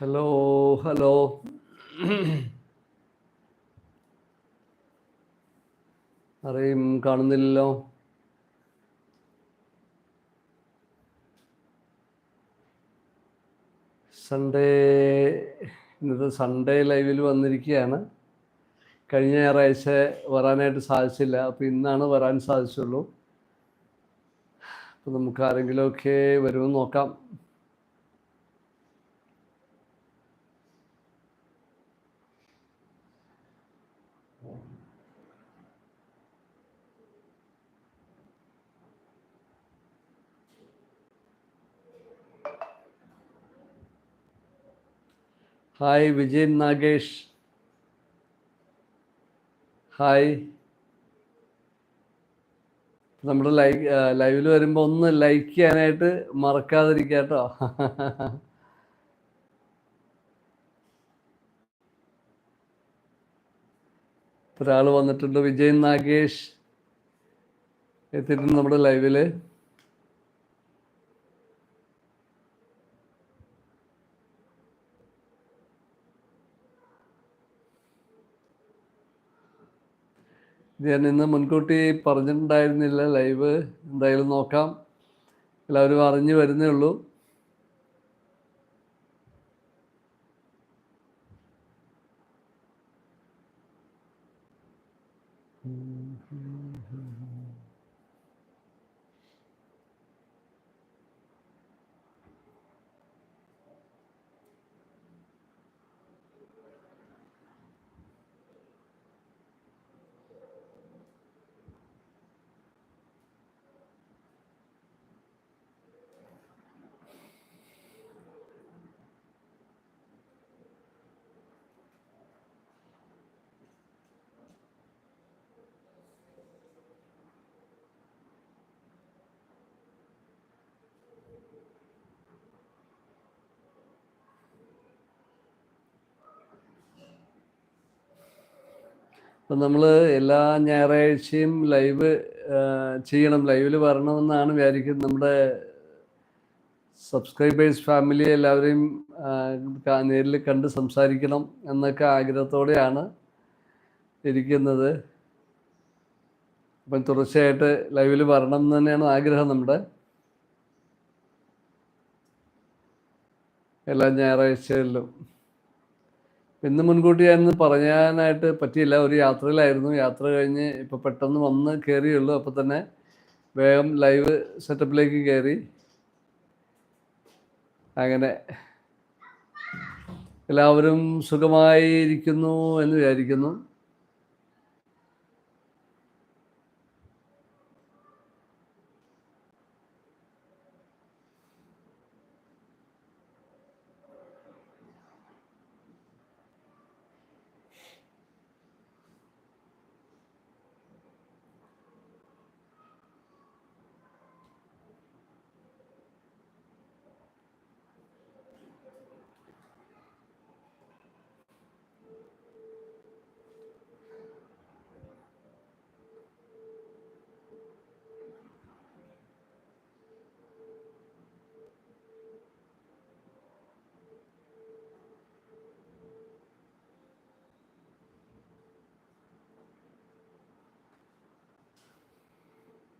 Hello hello. അറിയും കാണുന്നില്ലല്ലോ? Sunday ഇന്നത്തെ സൺഡേ ലൈവിൽ വന്നിരിക്കുകയാണ്. കഴിഞ്ഞ ഞായറാഴ്ച വരാനായിട്ട് സാധിച്ചില്ല. അപ്പോൾ ഇന്നാണ് വരാൻ സാധിച്ചുള്ളൂ. അപ്പോൾ നമുക്ക് ആരെങ്കിലുമൊക്കെ വരുമെന്ന് നോക്കാം. ഹായ് വിജയൻ നാഗേഷ് ഹായ് നമ്മുടെ ലൈക്ക് ലൈവിൽ വരുമ്പോൾ ഒന്ന് ലൈക്ക് ചെയ്യാനായിട്ട് മറക്കാതിരിക്കുക കേട്ടോ. ഒരാൾ വന്നിട്ടുണ്ട് വിജയൻ നാഗേഷ്. എത്തിയിട്ടുണ്ട് നമ്മുടെ ലൈവിൽ ഞാൻ ഇന്ന് മുൻകൂട്ടി പറഞ്ഞിട്ടുണ്ടായിരുന്നില്ല ലൈവ് എന്തായാലും നോക്കാം. എല്ലാവരും അറിഞ്ഞു വരുന്നേ ഉള്ളൂ. അപ്പം നമ്മൾ എല്ലാ ഞായറാഴ്ചയും ലൈവ് ചെയ്യണം. ലൈവിൽ വരണമെന്നാണ് വിചാരിക്കുന്നത്. നമ്മുടെ സബ്സ്ക്രൈബേഴ്സ് ഫാമിലി എല്ലാവരെയും നേരിൽ കണ്ട് സംസാരിക്കണം എന്നൊക്കെ ആഗ്രഹത്തോടെയാണ് ഇരിക്കുന്നത്. അപ്പം തുടർച്ചയായിട്ട് ലൈവിൽ വരണം എന്ന് തന്നെയാണ് ആഗ്രഹം നമ്മുടെ. എല്ലാ ഞായറാഴ്ചകളിലും. ഇന്ന് മുൻകൂട്ടി ഞാനിന്ന് പറയാനായിട്ട് പറ്റിയില്ല. ഒരു യാത്രയിലായിരുന്നു. യാത്ര കഴിഞ്ഞ് ഇപ്പോൾ പെട്ടെന്ന് വന്ന് കയറിയുള്ളൂ അപ്പോൾ തന്നെ വേഗം ലൈവ് സെറ്റപ്പിലേക്ക് കയറി അങ്ങനെ എല്ലാവരും സുഖമായി ഇരിക്കുന്നു എന്ന് വിചാരിക്കുന്നു.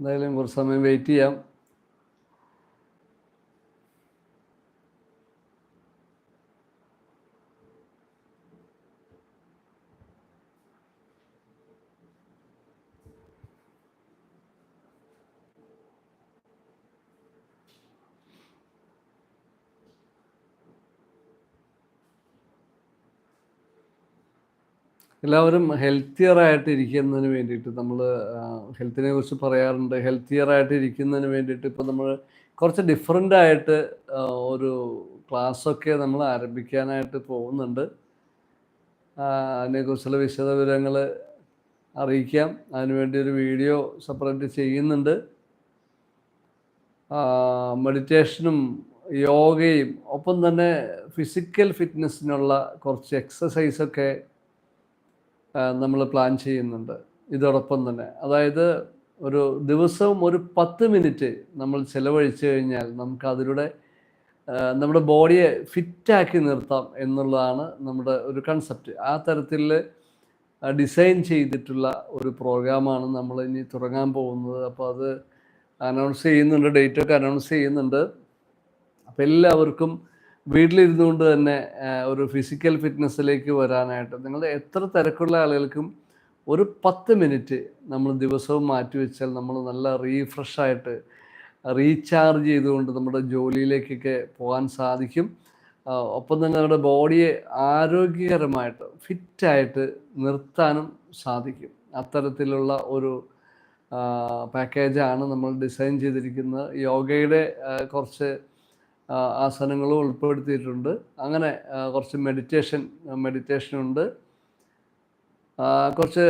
എന്തായാലും കുറച്ച് സമയം വെയിറ്റ് ചെയ്യാം. എല്ലാവരും ഹെൽത്തിയർ ആയിട്ട് ഇരിക്കുന്നതിന് വേണ്ടിയിട്ട് നമ്മൾ ഹെൽത്തിനെ കുറിച്ച് പറയാറുണ്ട്. ഹെൽത്തിയർ ആയിട്ട് ഇരിക്കുന്നതിന് വേണ്ടിയിട്ട് ഇപ്പോൾ നമ്മൾ കുറച്ച് ഡിഫറെന്റ് ആയിട്ട് ഒരു ക്ലാസ്സൊക്കെ നമ്മൾ ആരംഭിക്കാനായിട്ട് പോകുന്നുണ്ട്. അതിനെക്കുറിച്ചുള്ള വിശദ വിവരങ്ങൾ അറിയിക്കാം അതിനുവേണ്ടി ഒരു വീഡിയോ സെപ്പറേറ്റ് ചെയ്യുന്നുണ്ട്. മെഡിറ്റേഷനും യോഗയും ഒപ്പം തന്നെ ഫിസിക്കൽ ഫിറ്റ്നസ്സിനുള്ള കുറച്ച് എക്സസൈസൊക്കെ നമ്മൾ പ്ലാൻ ചെയ്യുന്നുണ്ട്. ഇതോടൊപ്പം തന്നെ. അതായത് ഒരു ദിവസവും ഒരു പത്ത് മിനിറ്റ് നമ്മൾ ചിലവഴിച്ചു കഴിഞ്ഞാൽ നമുക്ക് അതിലൂടെ നമ്മുടെ ബോഡിയെ ഫിറ്റാക്കി നിർത്താം എന്നുള്ളതാണ് നമ്മുടെ ഒരു കൺസെപ്റ്റ് ആ തരത്തിൽ ഡിസൈൻ ചെയ്തിട്ടുള്ള ഒരു പ്രോഗ്രാമാണ് നമ്മൾ ഇനി തുടങ്ങാൻ പോകുന്നത്. അപ്പോൾ അത് അനൗൺസ് ചെയ്യുന്നുണ്ട് ഡേറ്റൊക്കെ അനൗൺസ് ചെയ്യുന്നുണ്ട്. അപ്പോൾ എല്ലാവർക്കും വീട്ടിലിരുന്നുകൊണ്ട് തന്നെ ഒരു ഫിസിക്കൽ ഫിറ്റ്നസ്സിലേക്ക് വരാനായിട്ട് നിങ്ങളുടെ എത്ര തിരക്കുള്ള ആളുകൾക്കും ഒരു പത്ത് മിനിറ്റ് നമ്മൾ ദിവസവും മാറ്റിവെച്ചാൽ നമ്മൾ നല്ല റീഫ്രഷ് ആയിട്ട് റീചാർജ് ചെയ്തുകൊണ്ട് നമ്മുടെ ജോലിയിലേക്കൊക്കെ പോകാൻ സാധിക്കും. ഒപ്പം തന്നെ നമ്മുടെ ബോഡിയെ ആരോഗ്യകരമായിട്ട് ഫിറ്റായിട്ട് നിർത്താനും സാധിക്കും. അത്തരത്തിലുള്ള ഒരു പാക്കേജാണ് നമ്മൾ ഡിസൈൻ ചെയ്തിരിക്കുന്നത്. യോഗയുടെ കുറച്ച് ആസനങ്ങളും ഉൾപ്പെടുത്തിയിട്ടുണ്ട്. അങ്ങനെ കുറച്ച് മെഡിറ്റേഷൻ മെഡിറ്റേഷനുണ്ട് കുറച്ച്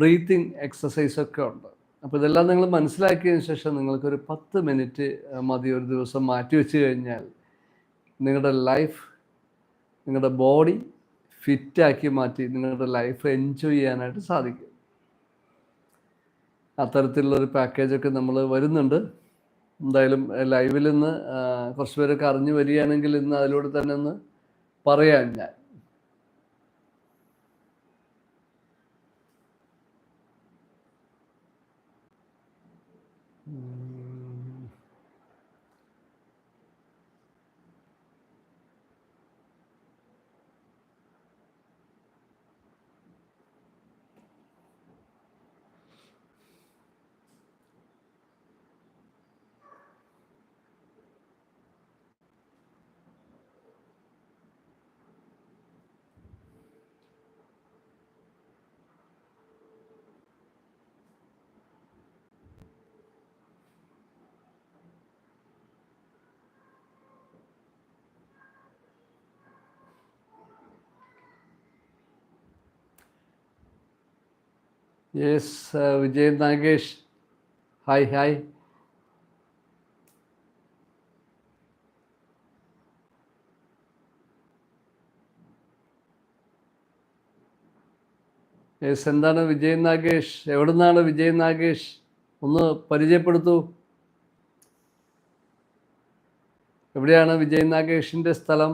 ബ്രീത്തിങ് എക്സസൈസൊക്കെ ഉണ്ട്. അപ്പോൾ ഇതെല്ലാം നിങ്ങൾ മനസ്സിലാക്കിയതിന് ശേഷം നിങ്ങൾക്കൊരു പത്ത് മിനിറ്റ് മതി ഒരു ദിവസം മാറ്റി വെച്ച് കഴിഞ്ഞാൽ നിങ്ങളുടെ ലൈഫ് നിങ്ങളുടെ ബോഡി ഫിറ്റാക്കി മാറ്റി നിങ്ങളുടെ ലൈഫ് എൻജോയ് ചെയ്യാനായിട്ട് സാധിക്കും. അത്തരത്തിലുള്ളൊരു പാക്കേജൊക്കെ നമ്മൾ വരുന്നുണ്ട്. എന്തായാലും ലൈവിൽ നിന്ന് കുറച്ച് പേരൊക്കെ അറിഞ്ഞു വരികയാണെങ്കിൽ ഇന്ന് അതിലൂടെ തന്നെ ഒന്ന് പറയാം ഞാൻ. Yes Vijay Nagesh hi hi yes എന്താണ് വിജയ് നാഗേഷ് എവിടെ നിന്നാണ് വിജയ് നാഗേഷ് ഒന്ന് പരിചയപ്പെടുത്തൂ. എവിടെയാണ് വിജയ് നാഗേഷിന്റെ സ്ഥലം?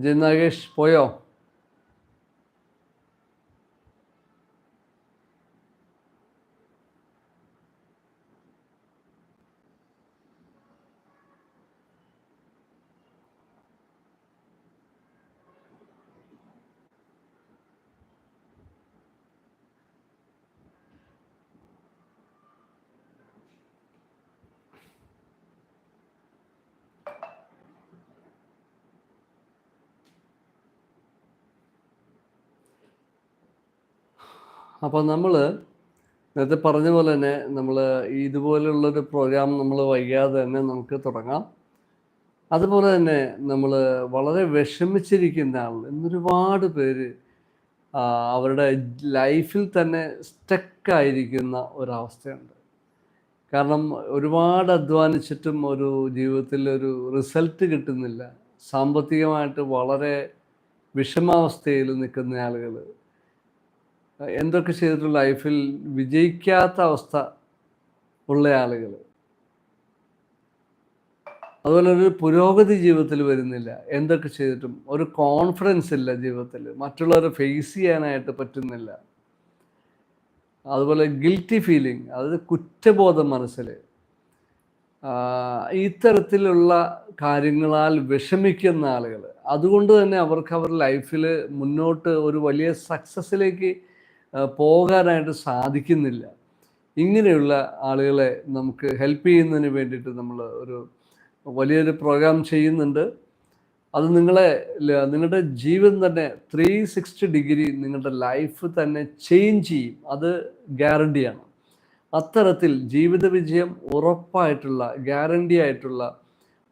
വിജയ് നഗേഷ് പോയോ? അപ്പോൾ നമ്മൾ നേരത്തെ പറഞ്ഞ പോലെ തന്നെ നമ്മൾ ഇതുപോലുള്ളൊരു പ്രോഗ്രാം നമ്മൾ വൈകാതെ തന്നെ നമുക്ക് തുടങ്ങാം. അതുപോലെ തന്നെ നമ്മൾ വളരെ വിഷമിച്ചിരിക്കുന്ന ആൾ എന്നൊരുപാട് പേര് അവരുടെ ലൈഫിൽ തന്നെ സ്റ്റക്കായിരിക്കുന്ന ഒരവസ്ഥയുണ്ട്. കാരണം ഒരുപാട് അധ്വാനിച്ചിട്ടും ഒരു ജീവിതത്തിൽ ഒരു റിസൾട്ട് കിട്ടുന്നില്ല. സാമ്പത്തികമായിട്ട് വളരെ വിഷമാവസ്ഥയിൽ നിൽക്കുന്ന ആളുകൾ എന്തൊക്കെ ചെയ്തിട്ടുള്ള ലൈഫിൽ വിജയിക്കാത്ത അവസ്ഥ ഉള്ള ആളുകൾ അതുപോലെ ഒരു പുരോഗതി ജീവിതത്തിൽ വരുന്നില്ല. എന്തൊക്കെ ചെയ്തിട്ടും ഒരു കോൺഫിഡൻസ് ഇല്ല ജീവിതത്തിൽ. മറ്റുള്ളവരെ ഫേസ് ചെയ്യാനായിട്ട് പറ്റുന്നില്ല. അതുപോലെ ഗിൽറ്റി ഫീലിംഗ് അതായത് കുറ്റബോധം മനസ്സിൽ ഇത്തരത്തിലുള്ള കാര്യങ്ങളാൽ വിഷമിക്കുന്ന ആളുകൾ അതുകൊണ്ട് തന്നെ അവർക്ക് അവരുടെ ലൈഫിൽ മുന്നോട്ട് ഒരു വലിയ സക്സസ്സിലേക്ക് പോകാനായിട്ട് സാധിക്കുന്നില്ല. ഇങ്ങനെയുള്ള ആളുകളെ നമുക്ക് ഹെൽപ്പ് ചെയ്യുന്നതിന് വേണ്ടിയിട്ട് നമ്മൾ ഒരു വലിയൊരു പ്രോഗ്രാം ചെയ്യുന്നുണ്ട്. അത് നിങ്ങളെ നിങ്ങളുടെ ജീവിതം തന്നെ ത്രീ സിക്സ്റ്റി ഡിഗ്രി നിങ്ങളുടെ ലൈഫ് തന്നെ ചേഞ്ച് ചെയ്യും. അത് ഗ്യാരണ്ടിയാണ് അത്തരത്തിൽ ജീവിത വിജയം ഉറപ്പായിട്ടുള്ള ഗ്യാരണ്ടി ആയിട്ടുള്ള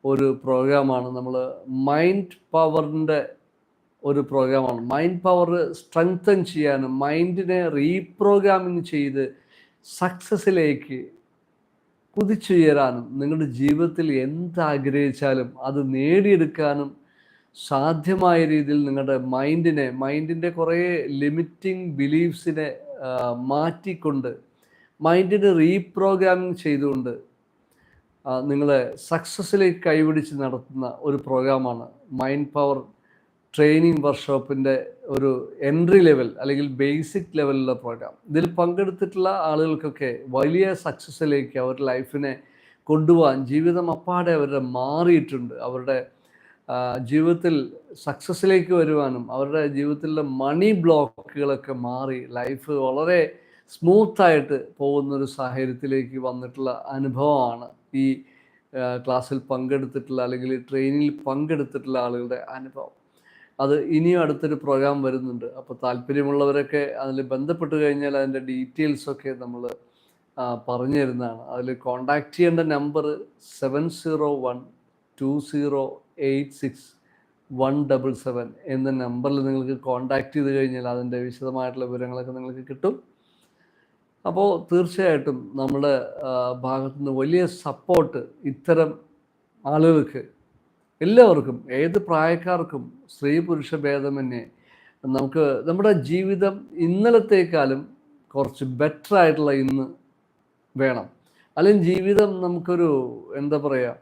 ഒരു പ്രോഗ്രാമാണ് നമ്മൾ മൈൻഡ് പവറിന്റെ ഒരു പ്രോഗ്രാമാണ്. മൈൻഡ് പവർ സ്ട്രെങ്തൻ ചെയ്യാനും മൈൻഡിനെ റീപ്രോഗ്രാമിങ് ചെയ്ത് സക്സസ്സിലേക്ക് കുതിച്ചുയരാനും നിങ്ങളുടെ ജീവിതത്തിൽ എന്താഗ്രഹിച്ചാലും അത് നേടിയെടുക്കാനും സാധ്യമായ രീതിയിൽ നിങ്ങളുടെ മൈൻഡിനെ മൈൻഡിന്റെ കുറേ ലിമിറ്റിംഗ് ബിലീഫ്സിനെ മാറ്റിക്കൊണ്ട് മൈൻഡിനെ റീപ്രോഗ്രാമിംഗ് ചെയ്തുകൊണ്ട് നിങ്ങളെ സക്സസ്സിലേക്ക് കൈപിടിച്ച് നടത്തുന്ന ഒരു പ്രോഗ്രാമാണ്. മൈൻഡ് പവർ ട്രെയിനിങ് വർക്ക്ഷോപ്പിന്റെ ഒരു എൻട്രി ലെവൽ അല്ലെങ്കിൽ ബേസിക് ലെവലിലുള്ള പ്രോഗ്രാം. ഇതിൽ പങ്കെടുത്തിട്ടുള്ള ആളുകൾക്കൊക്കെ വലിയ സക്സസ്സിലേക്ക് അവരുടെ ലൈഫിനെ കൊണ്ടുപോകാൻ ജീവിതം അപ്പാടെ അവരുടെ മാറിയിട്ടുണ്ട്. അവരുടെ ജീവിതത്തിൽ സക്സസ്സിലേക്ക് വരുവാനും അവരുടെ ജീവിതത്തിലെ മണി ബ്ലോക്കുകളൊക്കെ മാറി ലൈഫ് വളരെ സ്മൂത്തായിട്ട് പോകുന്നൊരു സാഹചര്യത്തിലേക്ക് വന്നിട്ടുള്ള അനുഭവമാണ് ഈ ക്ലാസ്സിൽ പങ്കെടുത്തിട്ടുള്ള അല്ലെങ്കിൽ ട്രെയിനിൽ പങ്കെടുത്തിട്ടുള്ള ആളുകളുടെ അനുഭവം. അത് ഇനിയും അടുത്തൊരു പ്രോഗ്രാം വരുന്നുണ്ട്. അപ്പോൾ താല്പര്യമുള്ളവരൊക്കെ അതിൽ ബന്ധപ്പെട്ട് കഴിഞ്ഞാൽ അതിന്റെ ഡീറ്റെയിൽസൊക്കെ നമ്മൾ പറഞ്ഞു തരുന്നതാണ്. അതിൽ കോണ്ടാക്ട് ചെയ്യേണ്ട number seven zero one two zero eight six one double seven എന്ന നമ്പറിൽ നിങ്ങൾക്ക് കോണ്ടാക്ട് ചെയ്ത് കഴിഞ്ഞാൽ അതിന്റെ വിശദമായിട്ടുള്ള വിവരങ്ങളൊക്കെ നിങ്ങൾക്ക് കിട്ടും. അപ്പോൾ തീർച്ചയായിട്ടും നമ്മുടെ ഭാഗത്തുനിന്ന് വലിയ സപ്പോർട്ട് ഇത്തരം ആളുകൾക്ക് എല്ലാവർക്കും ഏത് പ്രായക്കാർക്കും സ്ത്രീ പുരുഷ ഭേദമന്യേ നമുക്ക് നമ്മുടെ ജീവിതം ഇന്നലത്തേക്കാളും കുറച്ച് ബെറ്റർ ആയിട്ടുള്ള ഇന്ന് വേണം. അല്ലെങ്കിൽ ജീവിതം നമുക്കൊരു എന്താ പറയുക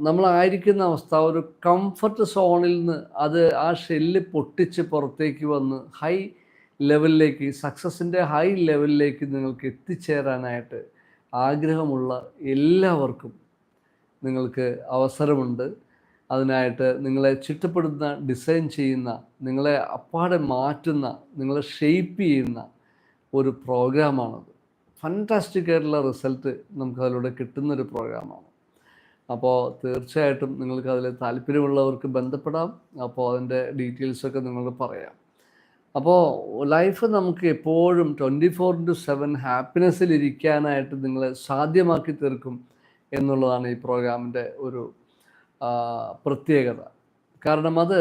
നമ്മളായിരിക്കുന്ന അവസ്ഥ ഒരു കംഫർട്ട് സോണിൽ നിന്ന് അത് ആ ഷെല്ല് പൊട്ടിച്ച് പുറത്തേക്ക് വന്ന് ഹൈ ലെവലിലേക്ക് സക്സസിന്റെ ഹൈ ലെവലിലേക്ക് നിങ്ങൾക്ക് എത്തിച്ചേരാനായിട്ട് ആഗ്രഹമുള്ള എല്ലാവർക്കും നിങ്ങൾക്ക് അവസരമുണ്ട്. അതിനായിട്ട് നിങ്ങളെ ചിട്ടപ്പെടുന്ന ഡിസൈൻ ചെയ്യുന്ന നിങ്ങളെ അപ്പാടെ മാറ്റുന്ന നിങ്ങളെ ഷെയ്പ്പ് ചെയ്യുന്ന ഒരു പ്രോഗ്രാമാണത്. ഫന്റാസ്റ്റിക് ആയിട്ടുള്ള റിസൾട്ട് നമുക്ക് അതിലൂടെ കിട്ടുന്നൊരു പ്രോഗ്രാമാണ്. അപ്പോൾ തീർച്ചയായിട്ടും നിങ്ങൾക്ക് അതിൽ താല്പര്യമുള്ളവർക്ക് ബന്ധപ്പെടാം. അപ്പോൾ അതിന്റെ ഡീറ്റെയിൽസൊക്കെ നിങ്ങൾക്ക് പറയാം. അപ്പോൾ ലൈഫ് നമുക്ക് എപ്പോഴും ട്വന്റി ഫോർ ഇന്റു സെവൻ ഹാപ്പിനെസ്സിൽ ഇരിക്കാനായിട്ട് നിങ്ങളെ സാധ്യമാക്കി തീർക്കും. എന്നുള്ളതാണ് ഈ പ്രോഗ്രാമിന്റെ ഒരു പ്രത്യേകത. കാരണം അത്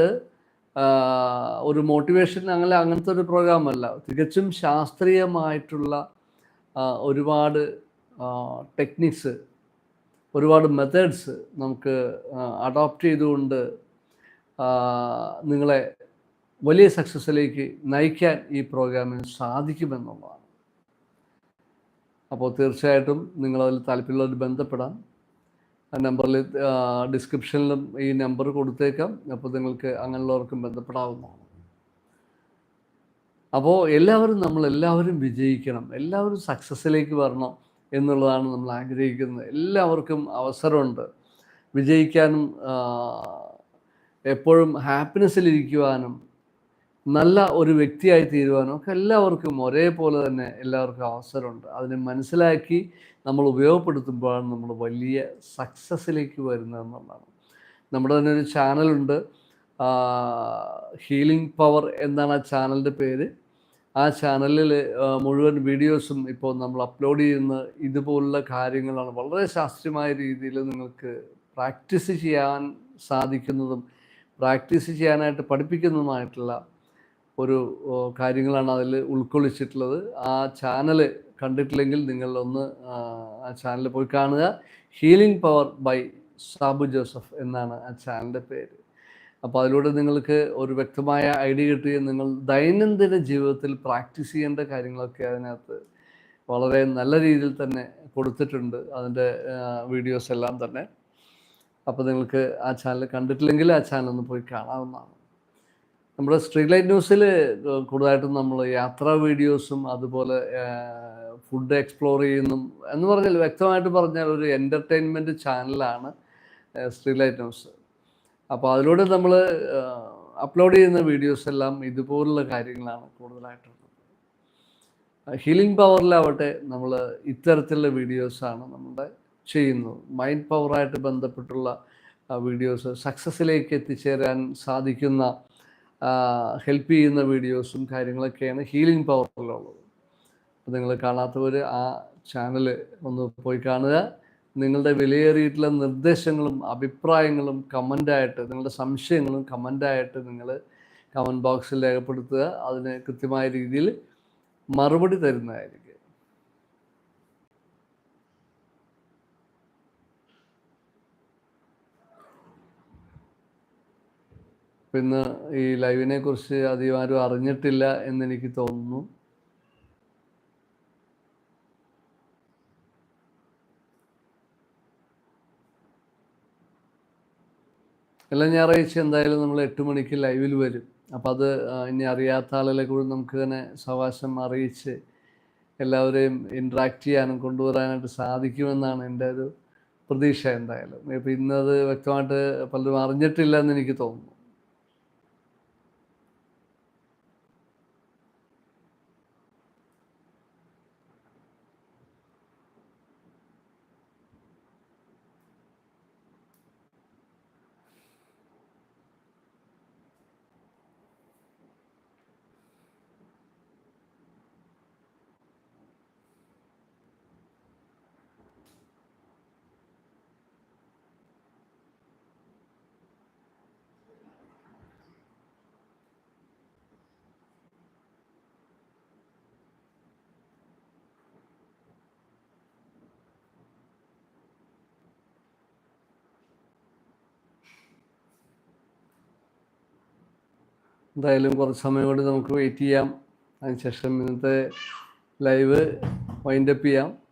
ഒരു മോട്ടിവേഷൻ അങ്ങനെ അങ്ങനത്തെ ഒരു പ്രോഗ്രാം അല്ല. തികച്ചും ശാസ്ത്രീയമായിട്ടുള്ള ഒരുപാട് ടെക്നിക്സ് ഒരുപാട് മെത്തേഡ്സ് നമുക്ക് അഡോപ്റ്റ് ചെയ്തുകൊണ്ട് നിങ്ങളെ വലിയ സക്സസ്സിലേക്ക് നയിക്കാൻ ഈ പ്രോഗ്രാമിന് സാധിക്കുമെന്നുള്ളതാണ്. അപ്പോൾ തീർച്ചയായിട്ടും നിങ്ങളതിൽ താല്പര്യമുള്ളവർ ബന്ധപ്പെടാം. ആ നമ്പറിൽ ഡിസ്ക്രിപ്ഷനിലും ഈ നമ്പർ കൊടുത്തേക്കാം. അപ്പോൾ നിങ്ങൾക്ക് അങ്ങനെയുള്ളവർക്കും ബന്ധപ്പെടാവുന്നതാണ്. അപ്പോൾ എല്ലാവരും നമ്മൾ എല്ലാവരും വിജയിക്കണം. എല്ലാവരും സക്സസ്സിലേക്ക് വരണം എന്നുള്ളതാണ് നമ്മൾ ആഗ്രഹിക്കുന്നത്. എല്ലാവർക്കും അവസരമുണ്ട്. വിജയിക്കാനും എപ്പോഴും ഹാപ്പിനെസ്സിലിരിക്കുവാനും നല്ല ഒരു വ്യക്തിയായി തീരുവാനും ഒക്കെ എല്ലാവർക്കും ഒരേപോലെ തന്നെ എല്ലാവർക്കും അവസരമുണ്ട്. അതിനെ മനസ്സിലാക്കി നമ്മൾ ഉപയോഗപ്പെടുത്തുമ്പോഴാണ് നമ്മൾ വലിയ സക്സസ്സിലേക്ക് വരുന്നത് എന്നുള്ളതാണ്. നമ്മുടെ തന്നെ ഒരു ചാനലുണ്ട് ഹീലിംഗ് പവർ എന്നാണ് ആ ചാനലിന്റെ പേര്. ആ ചാനലിൽ മുഴുവൻ വീഡിയോസും ഇപ്പോൾ നമ്മൾ അപ്ലോഡ് ചെയ്യുന്ന ഇതുപോലുള്ള കാര്യങ്ങളാണ് വളരെ ശാസ്ത്രീയമായ രീതിയിൽ നിങ്ങൾക്ക് പ്രാക്ടീസ് ചെയ്യാൻ സാധിക്കുന്നതും പ്രാക്ടീസ് ചെയ്യാനായിട്ട് പഠിപ്പിക്കുന്നതുമായിട്ടുള്ള ഒരു കാര്യങ്ങളാണ് അതിൽ ഉൾക്കൊള്ളിച്ചിട്ടുള്ളത്. ആ ചാനൽ കണ്ടിട്ടില്ലെങ്കിൽ നിങ്ങൾ ഒന്ന് ആ ചാനൽ പോയി കാണുക. Healing power by Sabu Joseph എന്നാണ് ആ ചാനലിന്റെ പേര്. അപ്പോൾ അതിലൂടെ നിങ്ങൾക്ക് ഒരു വ്യക്തമായ ഐഡിയ കിട്ടി. നിങ്ങൾ ദൈനംദിന ജീവിതത്തിൽ പ്രാക്ടീസ് ചെയ്യേണ്ട കാര്യങ്ങളൊക്കെ അതിനകത്ത് വളരെ നല്ല രീതിയിൽ തന്നെ കൊടുത്തിട്ടുണ്ട് അതിന്റെ വീഡിയോസ് എല്ലാം തന്നെ. അപ്പോൾ നിങ്ങൾക്ക് ആ ചാനൽ കണ്ടിട്ടില്ലെങ്കിൽ ആ ചാനൽ ഒന്ന് പോയി കാണാവുന്നതാണ്. നമ്മുടെ സ്ട്രീറ്റ് ലൈറ്റ് ന്യൂസിൽ കൂടുതലായിട്ടും നമ്മൾ യാത്രാ വീഡിയോസും അതുപോലെ ഫുഡ് എക്സ്പ്ലോർ ചെയ്യുന്നു എന്ന് പറഞ്ഞാൽ വ്യക്തമായിട്ട് പറഞ്ഞാൽ ഒരു എന്റർടൈൻമെന്റ് ചാനലാണ് സ്ട്രീറ്റ് ലൈറ്റ് ന്യൂസ്. അപ്പോൾ അതിലൂടെ നമ്മൾ അപ്ലോഡ് ചെയ്യുന്ന വീഡിയോസ് എല്ലാം ഇതുപോലുള്ള കാര്യങ്ങളാണ് കൂടുതലായിട്ടുള്ളത്. ഹീലിംഗ് പവറിലാവട്ടെ നമ്മൾ ഇത്തരത്തിലുള്ള വീഡിയോസാണ് നമ്മുടെ ചെയ്യുന്നത്. മൈൻഡ് പവറായിട്ട് ബന്ധപ്പെട്ടുള്ള വീഡിയോസ് സക്സസ്സിലേക്ക് എത്തിച്ചേരാൻ സാധിക്കുന്ന ഹെൽപ്പ് ചെയ്യുന്ന വീഡിയോസും കാര്യങ്ങളൊക്കെയാണ് ഹീലിംഗ് പവറിലുള്ളത് അപ്പോൾ നിങ്ങൾ കാണാത്തവർ ആ ചാനൽ ഒന്ന് പോയി കാണുക. നിങ്ങളുടെ വിലയേറിയിട്ടുള്ള നിർദ്ദേശങ്ങളും അഭിപ്രായങ്ങളും കമന്റായിട്ട് നിങ്ങളുടെ സംശയങ്ങളും കമന്റായിട്ട് നിങ്ങൾ കമന്റ് ബോക്സിൽ രേഖപ്പെടുത്തുക. അതിന് കൃത്യമായ രീതിയിൽ മറുപടി തരുന്നതായിരിക്കും. പിന്നെ ഈ ലൈവിനെ കുറിച്ച് അധികം ആരും അറിഞ്ഞിട്ടില്ല എന്നെനിക്ക് തോന്നുന്നു. എല്ലാം ഞായറാഴ്ച എന്തായാലും നമ്മൾ എട്ട് മണിക്ക് ലൈവിൽ വരും. അപ്പോൾ അത് ഇനി അറിയാത്ത ആളുകളെ കൂടി നമുക്ക് തന്നെ സവാശം അറിയിച്ച് എല്ലാവരെയും ഇൻട്രാക്ട് ചെയ്യാനും കൊണ്ടുവരാനായിട്ട് സാധിക്കുമെന്നാണ് എന്റെ ഒരു പ്രതീക്ഷ എന്തായാലും. ഇപ്പം ഇന്നത് വ്യക്തമായിട്ട് പലരും അറിഞ്ഞിട്ടില്ല എന്ന് എനിക്ക് തോന്നുന്നു. എന്തായാലും കുറച്ച് സമയം കൊണ്ട് നമുക്ക് വെയിറ്റ് ചെയ്യാം. അതിനുശേഷം ഇന്നത്തെ ലൈവ് വൈൻഡപ്പ് ചെയ്യാം.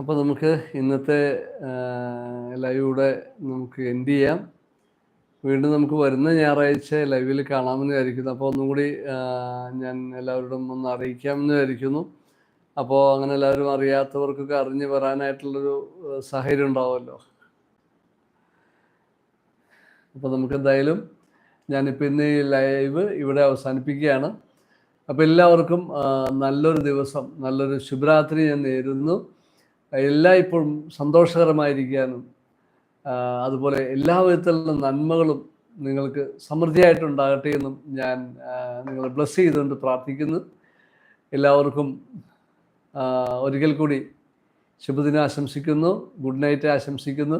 അപ്പോൾ നമുക്ക് ഇന്നത്തെ ലൈവിലൂടെ നമുക്ക് എൻഡ് ചെയ്യാം. വീണ്ടും നമുക്ക് വരുന്ന ഞായറാഴ്ച ലൈവിൽ കാണാമെന്ന് വിചാരിക്കുന്നു. അപ്പോൾ ഒന്നും കൂടി ഞാൻ എല്ലാവരോടും ഒന്ന് അറിയിക്കാമെന്ന് വിചാരിക്കുന്നു. അപ്പോൾ അങ്ങനെ എല്ലാവരും അറിയാത്തവർക്കൊക്കെ അറിഞ്ഞു വരാനായിട്ടുള്ളൊരു സാഹചര്യം ഉണ്ടാവുമല്ലോ. അപ്പോൾ നമുക്ക് എന്തായാലും ഞാനിപ്പോൾ ഇന്ന് ഈ ലൈവ് ഇവിടെ അവസാനിപ്പിക്കുകയാണ്. അപ്പോൾ എല്ലാവർക്കും നല്ലൊരു ദിവസം നല്ലൊരു ശുഭരാത്രി ഞാൻ നേരുന്നു. എല്ലായ്പ്പോഴും സന്തോഷകരമായിരിക്കാനും അതുപോലെ എല്ലാ വിധത്തിലുള്ള നന്മകളും നിങ്ങൾക്ക് സമൃദ്ധിയായിട്ടുണ്ടാകട്ടെ എന്നും ഞാൻ നിങ്ങളെ ബ്ലസ് ചെയ്തുകൊണ്ട് പ്രാർത്ഥിക്കുന്നു. എല്ലാവർക്കും ഒരിക്കൽ കൂടി ശുഭദിനം ആശംസിക്കുന്നു ഗുഡ് നൈറ്റ് ആശംസിക്കുന്നു.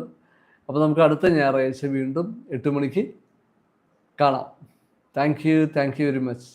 അപ്പോൾ നമുക്ക് അടുത്ത ഞായറാഴ്ച വീണ്ടും എട്ട് മണിക്ക് കാണാം. Thank you thank you very much.